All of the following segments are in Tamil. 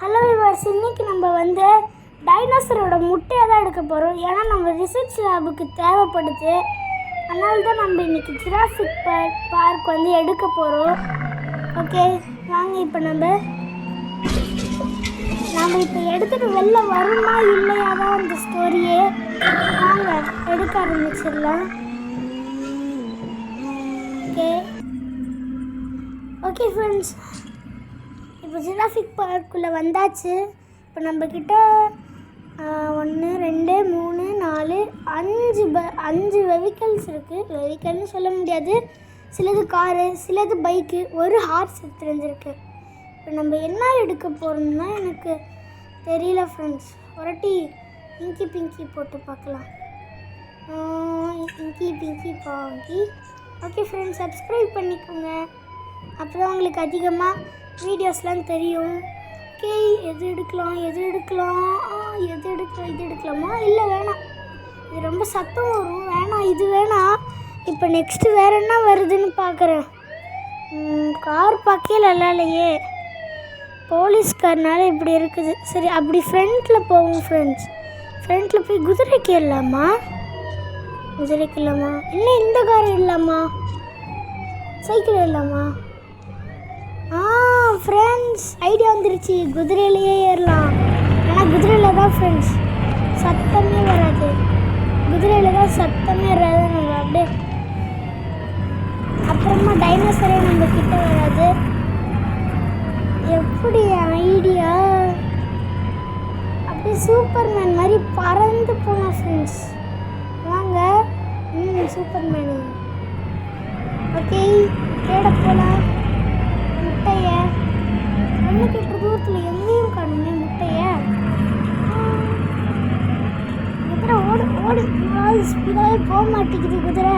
ஹலோ விவர்ஸ் இன்னைக்கு நம்ம வந்து டைனோசரோட முட்டையை தான் எடுக்க போகிறோம் ஏன்னா நம்ம ரிசர்ச் லேபுக்கு தேவைப்படுது. அதனால தான் நம்ம இன்னைக்கு ஜிராஃபிக் பார்க் பார்க் வந்து எடுக்க போகிறோம் ஓகே வாங்க இப்போ நம்ம நம்ம இப்போ எடுத்துகிட்டு வெளில வருமா இல்லையா தான் அந்த ஸ்டோரியே வாங்க எடுக்க ஆரம்பிச்சிடலாம். ஓகே ஓகே ஃப்ரெண்ட்ஸ் இப்போ ஜிராஃபிக் பார்க்குள்ளே வந்தாச்சு. இப்போ நம்மக்கிட்ட ஒன்று ரெண்டு மூணு நாலு அஞ்சு ப அஞ்சு வெஹிக்கல்ஸ் இருக்குது வெஹிக்கல்னு சொல்ல முடியாது. சிலது காரு சிலது பைக்கு ஒரு ஹார்ஸ் தெரிஞ்சிருக்கு. இப்போ நம்ம என்ன எடுக்க போகிறோம்னா எனக்கு தெரியல ஃப்ரெண்ட்ஸ் ஒரட்டி இங்கி பிங்கி போட்டு பார்க்கலாம். Inky pinky ponky okay friends subscribe பண்ணிக்கோங்க. அப்போ தான் உங்களுக்கு அதிகமாக வீடியோஸ்லாம் தெரியும். ஓகே எது எடுக்கலாம் எது எடுக்கலாம்? எது எடுக்கலாம் இது எடுக்கலாமா? இல்லை வேணாம். இது ரொம்ப சத்தம் வரும். வேணாம் இது வேணாம். இப்போ நெக்ஸ்ட்டு வேறு என்ன வருதுன்னு பார்க்குறேன். கார் பார்க்கே நல்லா இல்லையே போலீஸ்காரனால இப்படி இருக்குது. சரி அப்படி ஃப்ரண்ட்டில் போவோம் ஃப்ரெண்ட்ஸ் ஃப்ரண்ட்டில் போய் குதிரைக்கு இல்லாமா குதிரைக்கு இல்லாமா இல்லை இந்த கார் இல்லாமா சைக்கிள் இல்லாமா ஆ ஃப்ரெண்ட்ஸ் ஐடியா வந்துருச்சு. குதிரையிலேயே ஏறலாம். ஆனால் குதிரையில் தான் ஃப்ரெண்ட்ஸ் சத்தமே வராது. குதிரையில் தான் சத்தமே வராது. நம்ம அப்படியே அப்புறமா டைனோசரே நம்ம கிட்ட வராது. எப்படி ஐடியா அப்படியே சூப்பர்மேன் மாதிரி பறந்து போனோம் ஃப்ரெண்ட்ஸ் வாங்க. ம் சூப்பர்மேனு ஓகே தேட போகலாம் முட்டைய கண்ணு கெட்ட எங்கேயும் காணுமே முட்டையை. குதிரை ஓடு ஓடு. ஸ்பீடாகவே போக மாட்டேங்குது குதிரை.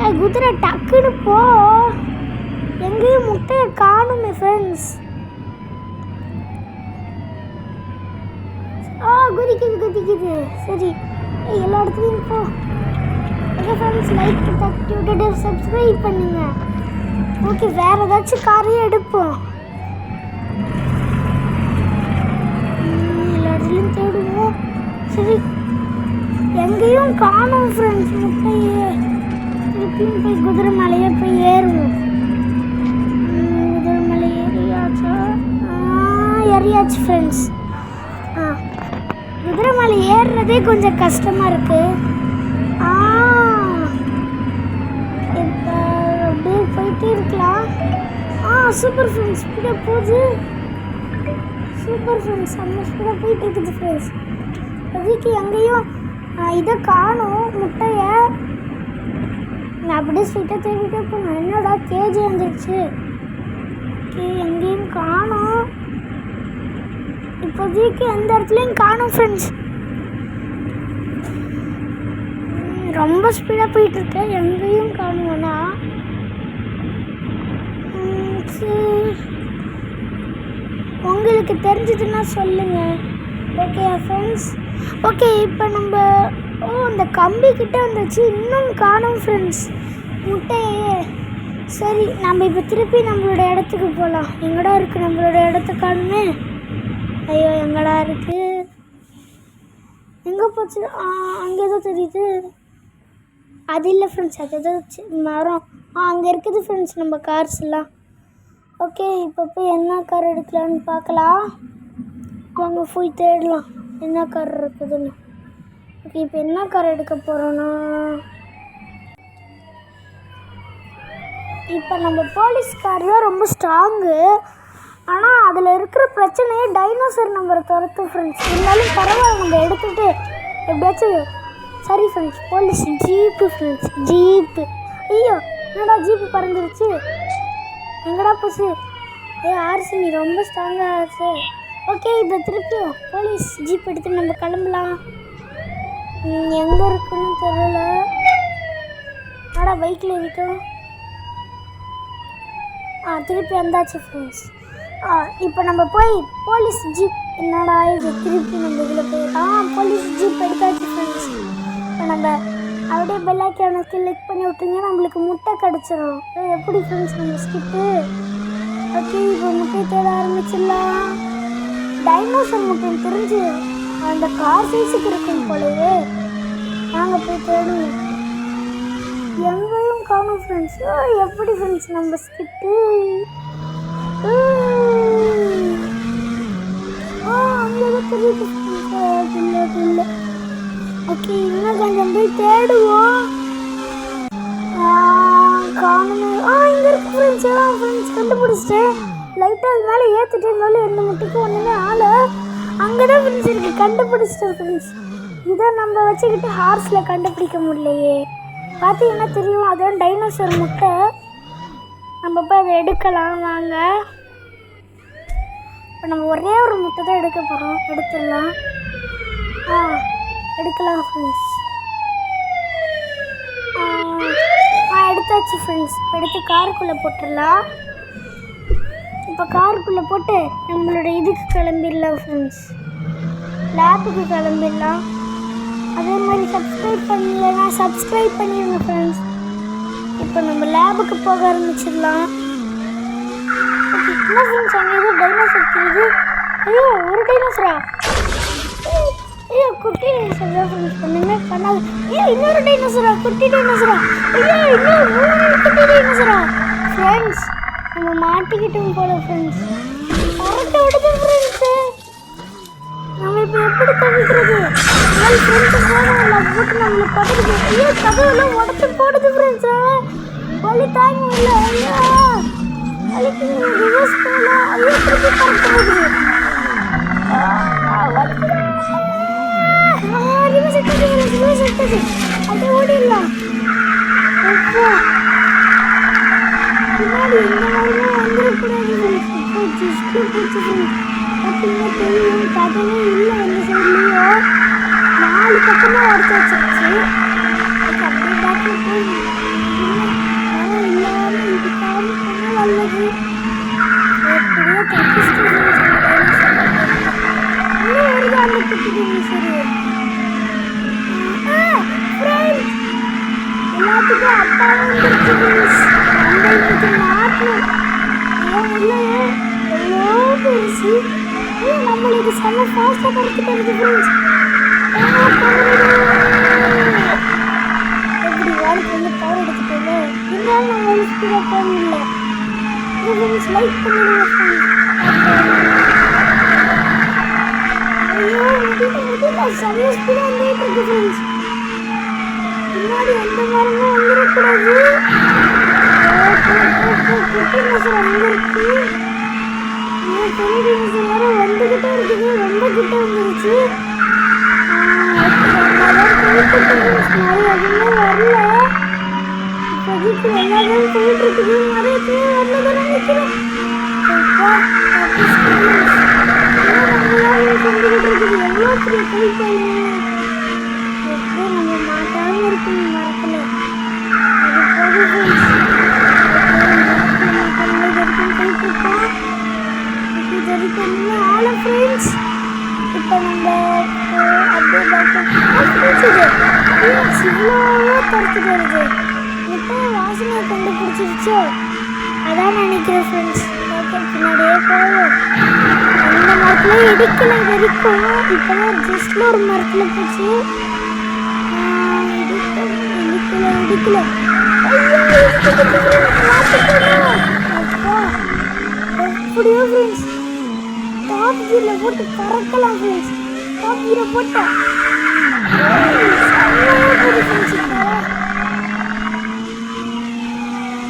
ஏ குதிரை டக்குன்னு போ. எங்கேயும் முட்டையை காணுமே ஃப்ரெண்ட்ஸ் ஆ குதிக்குது குதிக்குது. சரி. ஏய், எல்லா இடத்துலையும் போ. ஓகே ஃப்ரெண்ட்ஸ் லைக் தட்டி விட்டுட்டு சப்ஸ்கிரைப் பண்ணுங்கள் ஓகே வேறு ஏதாச்சும் காரையும் எடுப்போம். அப்படின்னு தேடுவோம். சரி. எங்கேயும் காணும் ஃப்ரெண்ட்ஸ் முட்டையே. திருப்பியும் போய் குதிரை மலையே போய் ஏறுவோம். குதிரை மலை ஏறியாச்சா? ஏறியாச்சு ஃப்ரெண்ட்ஸ் ஆ. குதிரை மலை ஏறுறதே கொஞ்சம் கஷ்டமாக இருக்குது ஆ. இப்போ அப்படியே போயிட்டே இருக்கலாம். ஆ சூப்பர் ஃப்ரெண்ட்ஸ் ஸ்பீடாக போகுது? சூப்பர் ஃப்ரெண்ட்ஸ் செம்ம ஸ்பீடாக போயிட்டு இருக்குது ஃப்ரெண்ட்ஸ் இப்போதைக்கு எங்கேயும் இதை காணும் முட்டையை. நான் அப்படியே ஸ்ட்ரைட்டாக தேடிட்டே போனேன். என்னடா கேஜி வந்துருச்சு. ஓகே எங்கேயும் காணோம். இப்போதைக்கு எந்த இடத்துலையும் காணும் ஃப்ரெண்ட்ஸ் ரொம்ப ஸ்பீடாக போயிட்டுருக்கு எங்கேயும் எங்கேயும் சரி உங்களுக்கு தெரிஞ்சதுன்னா சொல்லுங்கள் ஓகே ஃப்ரெண்ட்ஸ் ஓகே இப்போ நம்ம ஓ அந்த கம்பி கிட்டே வந்துச்சு. இன்னும் காணும் ஃப்ரெண்ட்ஸ் முட்டையே. சரி நம்ம இப்போ திருப்பி நம்மளோட இடத்துக்கு போகலாம் எங்கடா இருக்குது நம்மளோட இடத்த காணுமே ஐயோ எங்கடா இருக்குது எங்கே போச்சு? ஆ அங்கே ஏதோ தெரியுது. அது இல்லை ஃப்ரெண்ட்ஸ் அது ஏதோ மரம். ஆ அங்கே இருக்குது ஃப்ரெண்ட்ஸ் நம்ம கார்ஸ் எல்லாம். ஓகே இப்போ போய் என்ன கார் எடுக்கலான்னு பார்க்கலாம். வாங்க போய் தேடலாம். என்ன கார் இருக்குதுன்னு. ஓகே இப்போ என்ன கார் எடுக்க போகிறோன்னா இப்போ நம்ம போலீஸ் கார் தான் ரொம்ப ஸ்ட்ராங்கு ஆனால் அதில் இருக்கிற பிரச்சனையே டைனோசர் நம்பரை துரத்து ஃப்ரெண்ட்ஸ் இருந்தாலும் பரவாயில்ல நம்ம எடுத்துகிட்டு எப்படியாச்சும் சரி friends police jeep friends jeep ஐயோ என்னடா ஜீப்பு பறந்துருச்சு. எங்கடா போச்சு ஏ ஆர்சி நீ ரொம்ப ஸ்ட்ராங்காக ஆர்சி. ஓகே இப்போ திருப்பியும் போலீஸ் ஜீப் எடுத்து நம்ம கிளம்பலாம். எங்கே இருக்குன்னு தெரியல. ஆடா பைக்கில் இருக்கோம் ஆ திருப்பி வந்தாச்சு ஃப்ரெண்ட்ஸ் ஆ இப்போ நம்ம போய் போலீஸ் ஜீப் என்னடா இது? திருப்பி நம்ம இதில் போயிட்டோம் ஆ போலீஸ் ஜீப் எடுத்தாச்சு ஃப்ரெண்ட்ஸ் இப்போ நம்ம அப்படியே பெல்லாக்கியான கிளிக் பண்ணி விட்டுங்க நம்மளுக்கு முட்டை கிடச்சிரும். எப்படி ஃப்ரெண்ட்ஸ் நம்ம ஸ்கிட்டு ஓகே இப்போ முட்டை தேட ஆரம்பிச்சிடலாம். டைனோசர் முட்டை தெரிஞ்சு அந்த கார் சைஸுக்கு இருக்கும் போலவே நாங்கள் போய் தேடுவோம். எங்கேயும் காணும் ஃப்ரெண்ட்ஸ் எப்படி ஃப்ரெண்ட்ஸ் நம்ம ஸ்கிட்டு ஆ அங்கே தெரியுது இல்லை இல்லை. ஓகே இன்னும் கொஞ்சம் போய் தேடுவோம். ஆ, காணுமே. ஆ இங்கே இருக்கு ஃப்ரெண்ட்ஸ் ஆ ஃப்ரெண்ட்ஸ் கண்டுபிடிச்சிட்டு லைட்டாக அது மேலே ஏற்றிட்டு இருந்தாலும் எந்த முட்டைக்கும் ஒன்றுமே ஆளை அங்கே தான் ஃப்ரெண்ட்ஸ் இருக்குது கண்டுபிடிச்சிட்டேன் ஃப்ரெண்ட்ஸ் இதை நம்ம வச்சுக்கிட்டு ஹார்ஸில் கண்டுபிடிக்க முடியலையே. பார்த்தீங்கன்னா தெரியும்? அதான் டைனோசர் முட்டை. நம்ம போய் அதை எடுக்கலாம். வாங்க. இப்போ நம்ம ஒரே ஒரு முட்டை தான் எடுக்க போகிறோம் எடுத்துடலாம். ஆ. எடுக்கலாம் ஃப்ரெண்ட்ஸ் ஆ எடுத்தாச்சு ஃப்ரெண்ட்ஸ் எடுத்து காருக்குள்ளே போட்டுடலாம். இப்போ காருக்குள்ளே போட்டு நம்மளோட இதுக்கு கிளம்பிடலாம் ஃப்ரெண்ட்ஸ் லேபுக்கு கிளம்பிடலாம். அதே மாதிரி சப்ஸ்கிரைப் பண்ணலன்னா சப்ஸ்கிரைப் பண்ணிடுங்க ஃப்ரெண்ட்ஸ் இப்போ நம்ம லேபுக்கு போக ஆரம்பிச்சிடலாம். என்ன ஃப்ரெண்ட்ஸ் அங்கே எதுவும் டைனோசர் தெரியுது. ஐயோ ஒரு டைனோசரா ஐயோ குட்டி டைனோசரா தான் ஃப்ரெண்ட்ஸ் ஒன்றுமே பண்ணாது ஐயோ இன்னொரு டைனோசரா குட்டி டைனோசரா ஐயோ இன்னொரு மூணு குட்டி டைனோசரா ஃப்ரெண்ட்ஸ் நம்ம மாட்டிக்கிட்டோம் போல ஃப்ரெண்ட்ஸ் பறக்க விடுது ஃப்ரெண்ட்ஸு நம்ம இப்போ எப்படி தவிக்கிறது? நாலு ஃப்ரெண்ட்ஸு போனோம்ல போட்டு நம்மளை படுது ஐயோ கதவுலாம் உடச்சு போடுது ஃப்ரெண்ட்ஸு வலி தாங்க முடியல ஐயோ. வலிக்கு ரிவர்ஸ் பண்ணலாம் ஐயோ திருப்பி பறக்க போகுது. அப்படியே ஓடிடலாம் அப்பா பின்னாடி இந்த மாதிரிலாம் வந்துடக்கூடாது ஜஸ்ட்டு போச்சு பார்த்தீங்கன்னா தெரியும் கதவே இல்லை எந்த சைட்லேயும் நாலு பக்கமாக உடச்சி வச்சிருச்சு அப்படியே பேக்கில் போய் இல்லாமல் இதுக்காக நல்லது எப்படியோ சரி எல்லாத்துக்கும் அப்பாவும் வந்துருச்சு மாட்டணும் நம்மளுக்கு செம்ம ஃபாஸ்ட்டாக பறந்துட்டு இருக்கு ஃப்ரெண்ட்ஸ் எப்படி வேலைக்கு வந்து பவர் எடுத்துட்டோம்ல இருந்தாலும் நம்ம வந்து ஸ்பீடாக போக முடியல ஃப்ரெண்ட்ஸ் லைக் பண்ணிடுங்க ஐயோ முடியல முடியல. செம்ம ஸ்பீடாக வந்துட்டு இருக்கு ஃப்ரெண்ட்ஸ் பின்னாடி எந்த மரமும் வந்துடக்கூடாது குட்டி மசர் அங்கே இருக்கு மசர் வேற வந்துக்கிட்டே இருக்குது ரொம்ப கிட்ட வந்துருச்சு வரல இப்போதைக்கு போயிட்டு இருக்குது நிறைய பேர் எவ்வளோ பெரிய கை பையன் நம்ம மாட்டாம இருக்கணும் மரத்துல அது போது இது ஃப்ரெண்ட்ஸ் இப்போ நம்ம அப்படியே ஃப்ரெண்ட்ஸ் இவ்வளோ பறத்துட்டு வருது இப்போ வாசனை கண்டுபிடிச்சிருச்சோ அதான் நினைக்கிறேன் ஃப்ரெண்ட்ஸ் ஓகே பின்னாடியே போவோம் அந்த மரத்துல இடிக்கல வரைக்கும் ஜஸ்ட்ல ஒரு மரத்தில் போச்சு. பிடிக்கல இடிக்கல ஃப்ரெண்ட்ஸ் டாப் கீர்ல போட்டு பறக்கலாம் ஃப்ரெண்ட்ஸ் டாப் கீரை போட்டேன்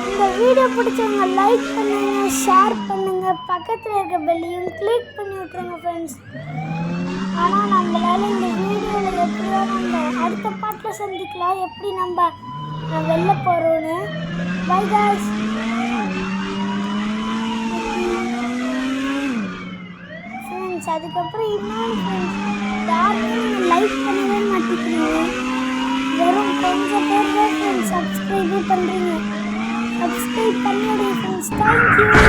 இந்த வீடியோ பிடிச்சவங்க லைக் பண்ணுங்க ஷேர் பண்ணுங்க. பக்கத்தில் இருக்க பெல்லையும் கிளிக் பண்ணி விட்டுருங்க ஃப்ரெண்ட்ஸ் ஆனால் நம்மளால இந்த வீடியோவில் எப்படியோ நம்ம அடுத்த பாட்டில் சந்திக்கலாம். எப்படி நம்ம நான் வெளில போகிறோன்னு பை காய்ஸ் ஃப்ரெண்ட்ஸ் அதுக்கப்புறம் இன்னொரு ஃப்ரெண்ட்ஸ் யாருமே லைக் பண்ணவே மாட்டேங்கிறீங்க. வெறும் கொஞ்சம் பேர் தான் ஃப்ரெண்ட்ஸ் சப்ஸ்கிரைபே பண்ணுறீங்க சப்ஸ்கிரைப் பண்ணிவிடுங்க ஃப்ரெண்ட்ஸ் தேங்க்யூ